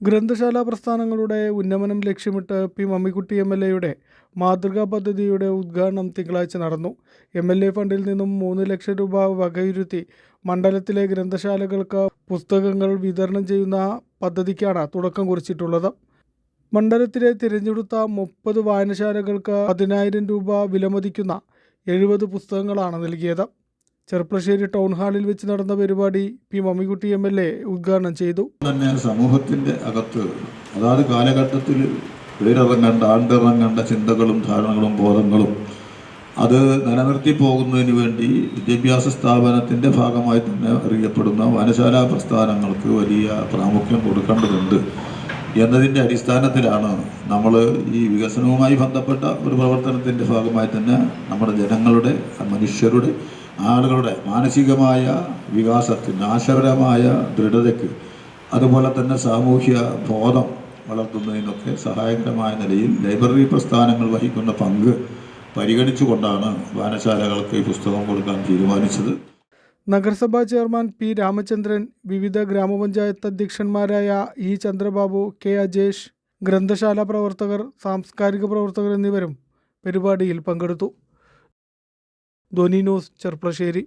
ഗ്രന്ഥശാല പ്രസ്ഥാനങ്ങളുടെ ഉന്നമനം ലക്ഷ്യമിട്ട് പി മമ്മിക്കുട്ടി എം എൽ എയുടെ മാതൃകാ പദ്ധതിയുടെ ഉദ്ഘാടനം തിങ്കളാഴ്ച നടന്നു. എം എൽ എ ഫണ്ടിൽ നിന്നും മൂന്ന് ലക്ഷം രൂപ വകയിരുത്തി മണ്ഡലത്തിലെ ഗ്രന്ഥശാലകൾക്ക് പുസ്തകങ്ങൾ വിതരണം ചെയ്യുന്ന പദ്ധതിക്കാണ് തുടക്കം കുറിച്ചിട്ടുള്ളത്. മണ്ഡലത്തിലെ തിരഞ്ഞെടുത്ത മുപ്പത് വായനശാലകൾക്ക് പതിനായിരം രൂപ വിലമതിക്കുന്ന എഴുപത് പുസ്തകങ്ങളാണ് നൽകിയത്. ചെർപ്പളശ്ശേരി ടൗൺ ഹാളിൽ വെച്ച് നടന്ന പരിപാടി P Mammikutty M L A ഉദ്ഘാടനം ചെയ്തു. തന്നെ സമൂഹത്തിന്റെ അകത്ത് അതാത് കാലഘട്ടത്തിൽ പേരിറങ്ങേണ്ട ആണ്ടിറങ്ങേണ്ട ചിന്തകളും ധാരണകളും ബോധങ്ങളും അത് നിലനിർത്തി പോകുന്നതിന് വേണ്ടി വിദ്യാഭ്യാസ സ്ഥാപനത്തിന്റെ ഭാഗമായി തന്നെ അറിയപ്പെടുന്ന വനശാല പ്രസ്ഥാനങ്ങൾക്ക് വലിയ പ്രാമുഖ്യം കൊടുക്കേണ്ടതുണ്ട് എന്നതിന്റെ അടിസ്ഥാനത്തിലാണ് നമ്മൾ ഈ വികസനവുമായി ബന്ധപ്പെട്ട ഒരു പ്രവർത്തനത്തിന്റെ ഭാഗമായി തന്നെ നമ്മുടെ ജനങ്ങളുടെ മനുഷ്യരുടെ ആളുകളുടെ മാനസികമായ വികാസത്തിന് ആശയപരമായ ദൃഢതയ്ക്ക് അതുപോലെ തന്നെ സാമൂഹ്യ ബോധം വളർത്തുന്നതിനൊക്കെ സഹായകരമായ നിലയിൽ ലൈബ്രറി പ്രസ്ഥാനങ്ങൾ വഹിക്കുന്ന പങ്ക് പരിഗണിച്ചുകൊണ്ടാണ് വായനശാലകൾക്ക് ഈ പുസ്തകം കൊടുക്കാൻ തീരുമാനിച്ചത്. നഗരസഭാ ചെയർമാൻ പി രാമചന്ദ്രൻ വിവിധ ഗ്രാമപഞ്ചായത്ത് അധ്യക്ഷന്മാരായ ഇ ചന്ദ്രബാബു കെ അജേഷ് ഗ്രന്ഥശാല പ്രവർത്തകർ സാംസ്കാരിക പ്രവർത്തകർ എന്നിവരും പരിപാടിയിൽ പങ്കെടുത്തു. ധ്വനി ന്യൂസ് ചെർപ്പളശ്ശേരി.